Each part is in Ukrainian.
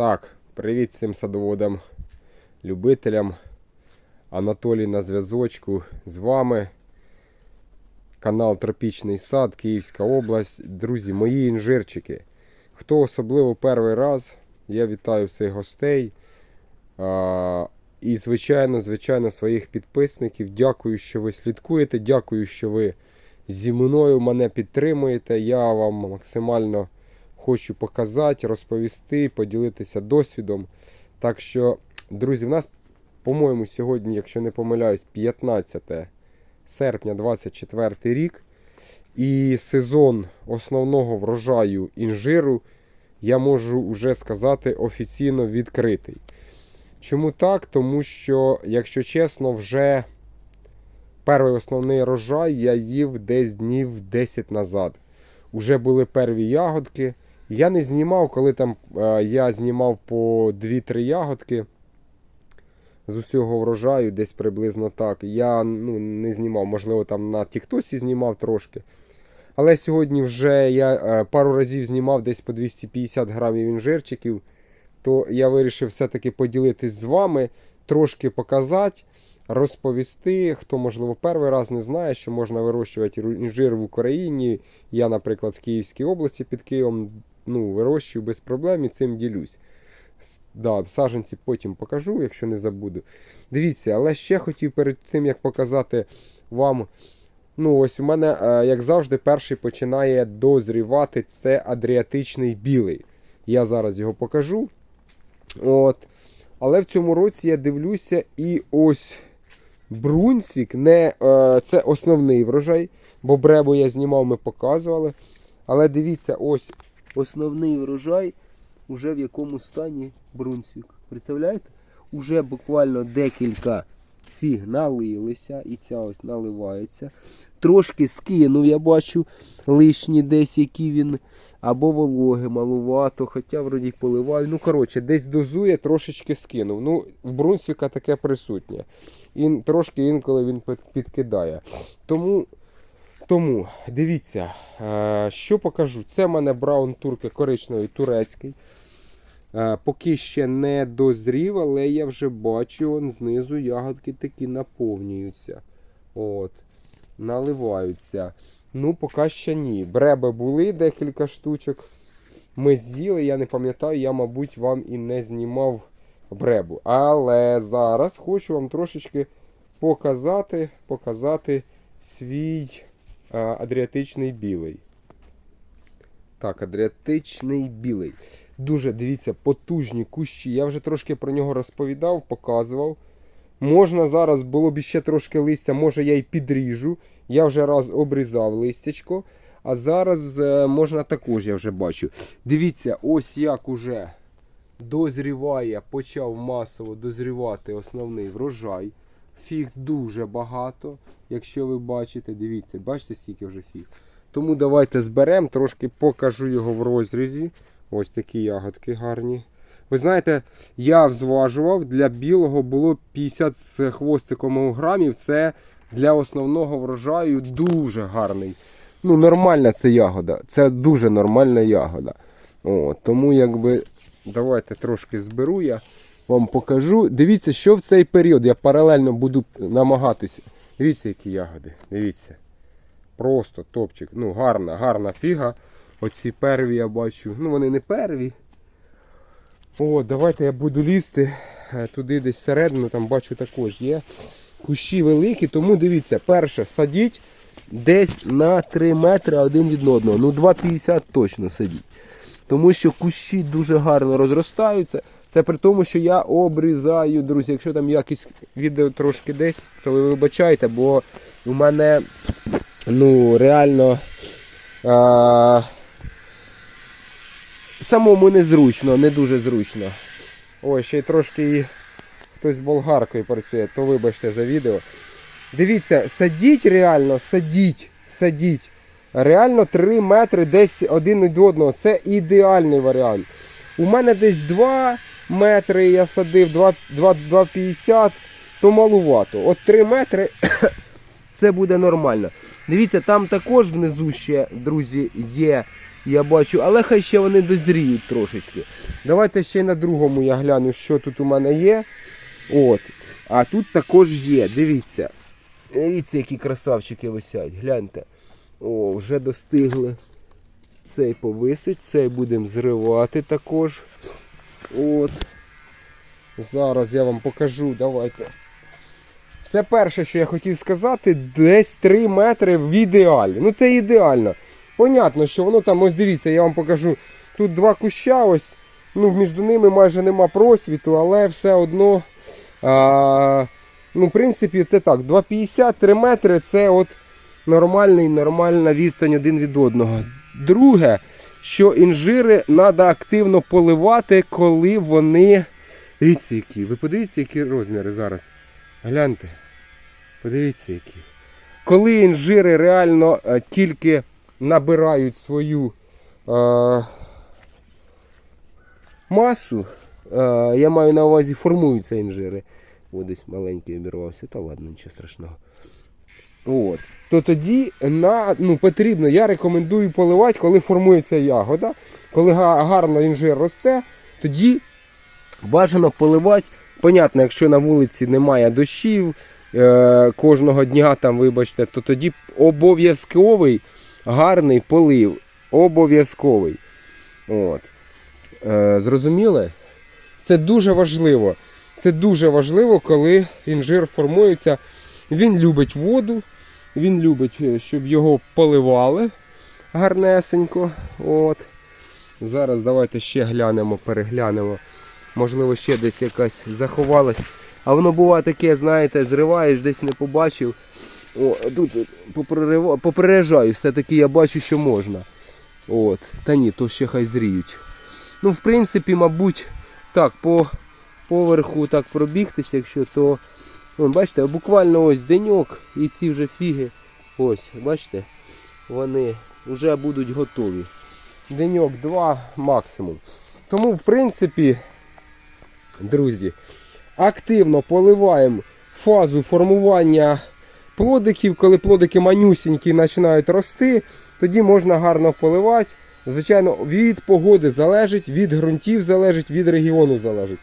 Так, привіт всім садоводам, любителям. Анатолій на зв'язочку з вами. Канал Тропічний сад, Київська область. Друзі, мої інжирчики. Хто особливо перший раз, я вітаю всіх гостей. А, і, звичайно, звичайно, своїх підписників. Дякую, що ви слідкуєте. Дякую, що ви зі мною мене підтримуєте. Я вам максимально хочу показати, розповісти, поділитися досвідом. Так що, друзі, в нас, по-моєму, сьогодні, якщо не помиляюсь, 15 серпня 24 рік. І сезон основного врожаю інжиру, я можу вже сказати, офіційно відкритий. Чому так? Тому що, якщо чесно, вже перший основний рожай я їв десь днів 10 назад. Уже були перві ягодки. Я не знімав, коли там е, я знімав по 2-3 ягодки з усього врожаю, десь приблизно так. Я ну, не знімав, можливо, там на Тіктосі знімав трошки. Але сьогодні вже я е, пару разів знімав десь по 250 грамів інжирчиків, то я вирішив все-таки поділитись з вами, трошки показати, розповісти. Хто, можливо, перший раз не знає, що можна вирощувати інжир в Україні. Я, наприклад, в Київській області під Києвом ну, вирощую без проблем і цим ділюсь. Да, саджанці потім покажу, якщо не забуду. Дивіться, але ще хотів перед тим, як показати вам. Ну, ось у мене, е, як завжди, перший починає дозрівати це адріатичний білий. Я зараз його покажу. От. Але в цьому році я дивлюся, і ось Брунсвік, не, е, це основний врожай, бо бребу я знімав, ми показували. Але дивіться, ось основний врожай, уже в якому стані Брунсвік. Представляєте? Уже буквально декілька фіг налилися, і ця ось наливається. Трошки скинув, я бачу, лишні десь, які він, або вологи малувато, хоча вроді поливаю. Ну, коротше, десь дозує, трошечки скинув. Ну, в Брунсвіка таке присутнє. І трошки інколи він підкидає. Тому тому дивіться, е, що покажу. Це в мене браун турки коричневий турецький. Е, Поки ще не дозрів, але я вже бачу, он знизу ягодки такі наповнюються. От, наливаються. Ну, поки ще ні. Бреби були декілька штучок. Ми з'їли, я не пам'ятаю, я, мабуть, вам і не знімав бребу. Але зараз хочу вам трошечки показати, показати свій адріатичний білий. Так, адріатичний білий. Дуже дивіться, потужні кущі. Я вже трошки про нього розповідав, показував. Можна зараз було б ще трошки листя, може я й підріжу. Я вже раз обрізав листячко. А зараз е, можна також, я вже бачу. Дивіться, ось як уже дозріває, почав масово дозрівати основний врожай. Фіг дуже багато. Якщо ви бачите, дивіться, бачите, скільки вже фіг. Тому давайте зберемо, трошки покажу його в розрізі. Ось такі ягодки гарні. Ви знаєте, я взважував, для білого було 50 з хвостиком грамів. Це для основного врожаю дуже гарний. Ну, нормальна це ягода. Це дуже нормальна ягода. О, тому якби давайте трошки зберу я вам покажу. Дивіться, що в цей період я паралельно буду намагатися. Дивіться, які ягоди. Дивіться. Просто топчик. Ну, гарна, гарна фіга. Оці перві я бачу. Ну, вони не перві. О, давайте я буду лізти е, туди десь всередину, там бачу також є. Кущі великі, тому дивіться, перше, садіть десь на 3 метри один від одного. Ну 2,50 точно садіть. Тому що кущі дуже гарно розростаються. Це при тому, що я обрізаю, друзі. Якщо там якісь відео трошки десь, то ви вибачайте, бо у мене ну реально а, самому незручно, не дуже зручно. Ой, ще й трошки хтось болгаркою працює, то вибачте за відео. Дивіться, садіть реально, садіть, садіть. Реально 3 метри десь один від одного. Це ідеальний варіант. У мене десь 2 метри я садив, 2 2 2,50, то малувато. От 3 метри це буде нормально. Дивіться, там також внизу ще, друзі, є Я бачу, але хай ще вони дозріють трошечки. Давайте ще на другому я гляну, що тут у мене є. От. А тут також є, дивіться. Дивіться, які красавчики висять. Гляньте. О, вже достигли. Цей повисить, цей будемо зривати також. От. Зараз я вам покажу, давайте. Все перше, що я хотів сказати, десь 3 метри в ідеалі. Ну це ідеально. Понятно, що воно там, ось дивіться, я вам покажу. Тут два куща, ось, ну, між ними майже нема просвіту, але все одно. А, ну, в принципі, це так. 2,50-3 метри це от нормальний, нормальна відстань один від одного. Друге, що інжири треба активно поливати, коли вони. Дивіться, які. Ви подивіться, які розміри зараз. Гляньте. Подивіться, які. Коли інжири реально е, тільки набирають свою е, масу, е, я маю на увазі формуються інжири. О, десь маленький обірвався, та ладно, нічого страшного. От. То тоді на, ну, потрібно, я рекомендую поливати, коли формується ягода. Коли гарно інжир росте, тоді бажано поливати. Понятно, якщо на вулиці немає дощів е, кожного дня, там, вибачте, то тоді обов'язковий гарний полив. Обов'язковий. От. Е, зрозуміли? Це дуже важливо. Це дуже важливо, коли інжир формується. Він любить воду, він любить, е, щоб його поливали гарнесенько. От. Зараз давайте ще глянемо, переглянемо. Можливо, ще десь якась заховалась. А воно буває таке, знаєте, зриваєш, десь не побачив. О, тут попереджаю, все-таки я бачу, що можна. От. Та ні, то ще хай зріють. Ну, в принципі, мабуть, так, по поверху так пробігтися, якщо то. Вон, бачите, буквально ось деньок і ці вже фіги. Ось, бачите, вони вже будуть готові. Деньок два максимум. Тому, в принципі, друзі, активно поливаємо фазу формування плодиків. Коли плодики манюсінькі починають рости, тоді можна гарно поливати. Звичайно, від погоди залежить, від ґрунтів залежить, від регіону залежить.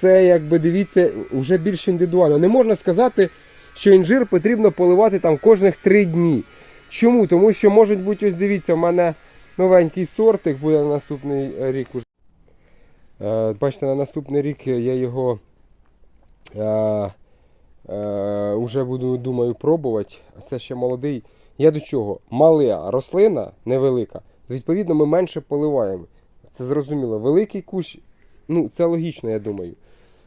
Це, якби дивіться, вже більш індивідуально. Не можна сказати, що інжир потрібно поливати там кожних 3 дні. Чому? Тому що, може бути, ось дивіться, в мене новенький сортик буде на наступний рік. уже. Е, Бачите, на наступний рік я його е, е, вже буду, думаю, пробувати. Це ще молодий. Я до чого? Мала рослина невелика. Відповідно, ми менше поливаємо. Це зрозуміло. Великий кущ, ну це логічно, я думаю.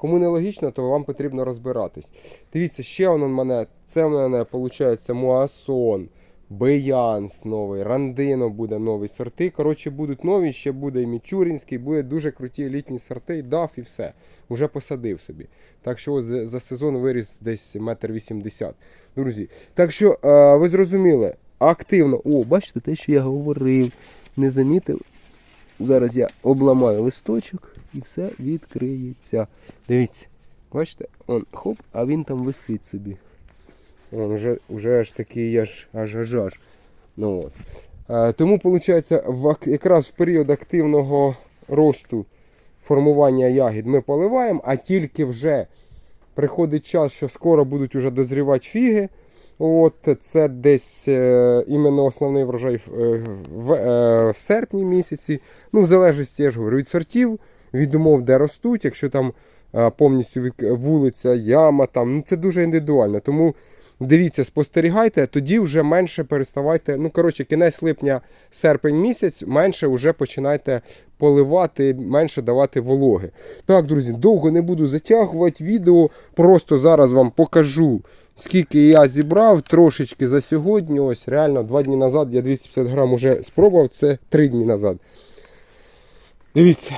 Кому не логічно, то вам потрібно розбиратись. Дивіться, ще воно в мене. Це в мене виходить Муасон, Беянс новий, Рандино буде новий сорти. Коротше, будуть нові, ще буде і Мічурінський, буде дуже круті елітні сорти, і дав і все. Уже посадив собі. Так що ось за, за сезон виріс десь метр вісімдесят. Друзі, так що е, ви зрозуміли, активно. О, бачите, те, що я говорив, не замітив. Зараз я обламаю листочок і все відкриється. Дивіться, бачите, он хоп, а він там висить собі. Он вже, вже аж такий аж аж аж. Ну, от. Е, тому, виходить, в, якраз в період активного росту формування ягід ми поливаємо, а тільки вже приходить час, що скоро будуть уже дозрівати фіги. От це десь е, іменно основний врожай в, е, в е, серпні місяці. Ну, в залежності, я ж говорю, від сортів, від умов, де ростуть, якщо там е, повністю вулиця, яма, там, ну, це дуже індивідуально. Тому дивіться, спостерігайте, тоді вже менше переставайте. Ну, коротше, кінець липня, серпень місяць, менше вже починайте поливати, менше давати вологи. Так, друзі, довго не буду затягувати відео, просто зараз вам покажу. Скільки я зібрав трошечки за сьогодні, ось реально два дні назад я 250 грам уже спробував, це три дні назад. Дивіться.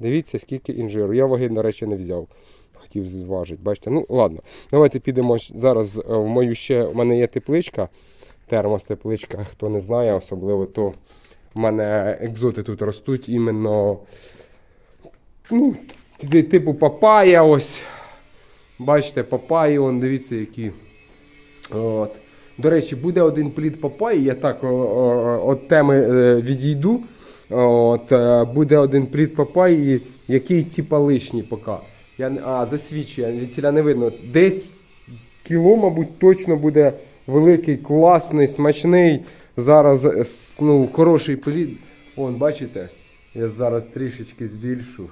Дивіться, скільки інжиру. Я ваги, до речі, не взяв. Хотів зважити. Бачите? Ну, ладно. Давайте підемо зараз е, в мою ще. У мене є тепличка, термостепличка. Хто не знає, особливо, то в мене екзоти тут ростуть іменно. Ну, типу папая ось. Бачите, папаї, он, дивіться, які. От. До речі, буде один плід папаї, я так о, о, от теми е, відійду. От, е, буде один плід папаї, який типа лишній поки. Я, а, засвічує, від не видно. Десь кіло, мабуть, точно буде великий, класний, смачний. Зараз е, ну, хороший плід. Вон, бачите? Я зараз трішечки збільшу.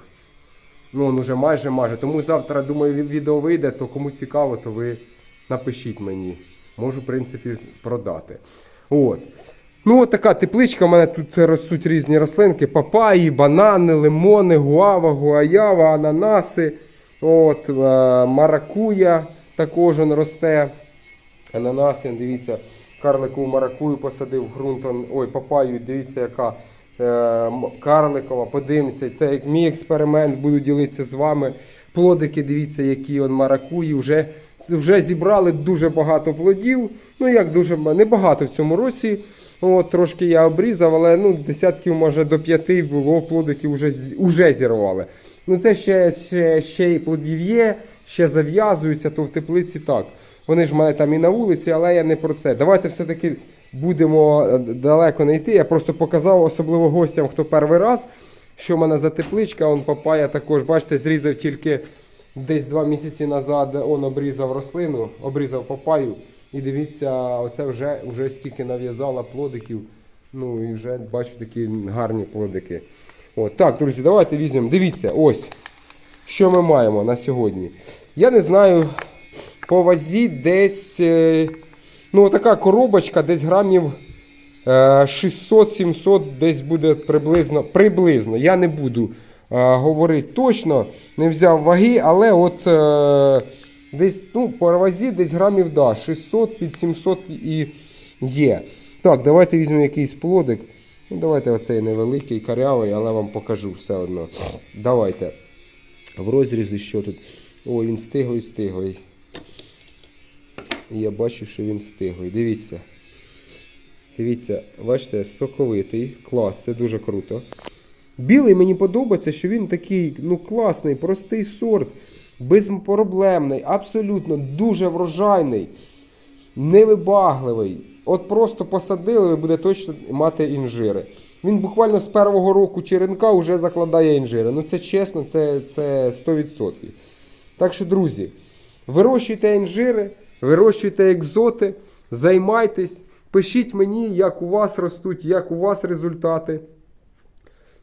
Ну, он уже майже майже. Тому завтра, думаю, ві- відео вийде, то кому цікаво, то ви напишіть мені. Можу, в принципі, продати. От. Ну, от така тепличка. У мене тут ростуть різні рослинки: папаї, банани, лимони, гуава, гуаява, ананаси. От, е, маракуя також росте. Ананаси, дивіться, карликову маракую посадив ґрунт. Ой, папаю, дивіться, яка е, карликова. Подивимося. Це як мій експеримент, буду ділитися з вами. Плодики, дивіться, які он маракуї. Вже, вже зібрали дуже багато плодів. Ну як дуже небагато в цьому році. От, трошки я обрізав, але ну, десятків, може, до п'яти було плодиків вже, уже зірвали. Ну це ще, ще, ще й плодів є, ще зав'язуються, то в теплиці так. Вони ж в мене там і на вулиці, але я не про це. Давайте все-таки будемо е, далеко не йти. Я просто показав, особливо гостям, хто перший раз, що в мене за тепличка. Он папая також, бачите, зрізав тільки десь два місяці назад. Он обрізав рослину, обрізав папаю. І дивіться, оце вже, вже скільки нав'язала плодиків. Ну і вже бачу такі гарні плодики. От, так, друзі, давайте візьмемо. Дивіться, ось що ми маємо на сьогодні. Я не знаю, по вазі десь. е, Ну, така коробочка, десь грамів е, 600-700 десь буде приблизно. приблизно. Я не буду е, говорити точно, не взяв ваги, але от е, десь ну, по вазі десь грамів да, 600 під 700 і є. Так, давайте візьмемо якийсь плодик. Ну, давайте оцей невеликий, карявий, але вам покажу все одно. Давайте. В розрізі що тут? Ой, він стиглий, стиглий. Я бачу, що він стиглий. Дивіться. Дивіться, бачите, соковитий. Клас, це дуже круто. Білий мені подобається, що він такий ну, класний, простий сорт, безпроблемний, абсолютно дуже врожайний, невибагливий. От просто посадили, ви буде точно мати інжири. Він буквально з першого року черенка вже закладає інжири. Ну це чесно, це, це 100%. Так що, друзі, вирощуйте інжири, вирощуйте екзоти, займайтесь, пишіть мені, як у вас ростуть, як у вас результати,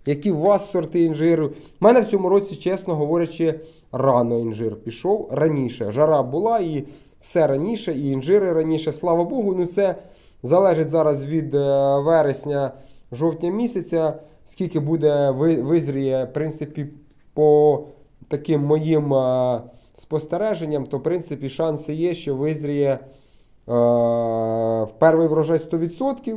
які у вас сорти інжиру. У мене в цьому році, чесно говорячи, рано інжир пішов раніше. Жара була і все раніше, і інжири раніше. Слава Богу, ну це залежить зараз від е, вересня, жовтня місяця, скільки буде визріє, в принципі, по таким моїм е, спостереженням, то в принципі шанси є, що визріє е, в перший врожай 100%,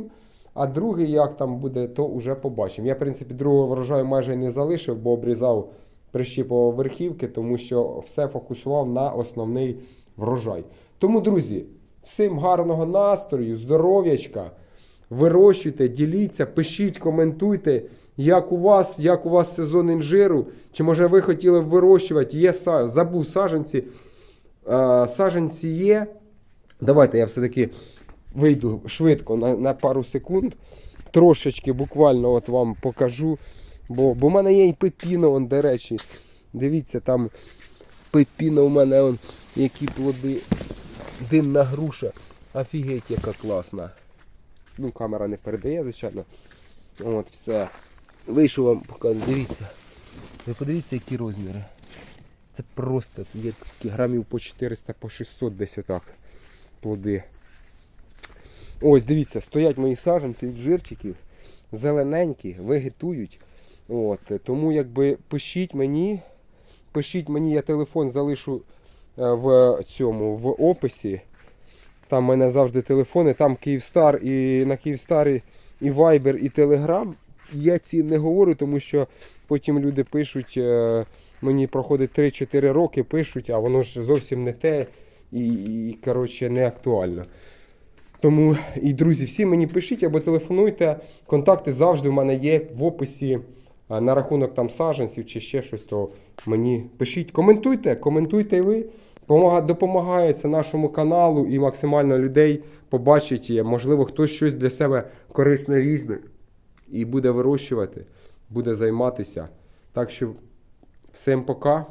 а другий, як там буде, то вже побачимо. Я, в принципі, другого врожаю майже не залишив, бо обрізав прищіпував верхівки, тому що все фокусував на основний врожай. Тому, друзі, всім гарного настрою, здоров'ячка. Вирощуйте, діліться, пишіть, коментуйте, як у вас, як у вас сезон інжиру, чи може ви хотіли б вирощувати, є забув саженці. Е, саженці є. Давайте я все-таки вийду швидко на, на пару секунд. Трошечки буквально от вам покажу. Бо, бо в мене є і пепіно, он, до речі. Дивіться, там пепіно у мене он, які плоди. Динна груша. Офігеть, яка класна. Ну, камера не передає, звичайно. От, все. Вийшов вам показати. Дивіться. Ви подивіться, які розміри. Це просто є грамів по 400, по 600 десь отак плоди. Ось, дивіться, стоять мої саджанці від жирчиків, зелененькі, вегетують. От, тому якби пишіть мені, пишіть мені, я телефон залишу е, в цьому в описі. Там в мене завжди телефони, там Київстар і на Київстарі і Viber, і Telegram. Я ці не говорю, тому що потім люди пишуть, е, мені проходить 3-4 роки, пишуть, а воно ж зовсім не те і, і коротше, не актуально. Тому і друзі, всі мені пишіть або телефонуйте. Контакти завжди в мене є в описі на рахунок там саженців чи ще щось. То мені пишіть, коментуйте, коментуйте і ви. Допомагає це нашому каналу і максимально людей побачить, можливо, хтось щось для себе корисне різне і буде вирощувати, буде займатися. Так що всім пока.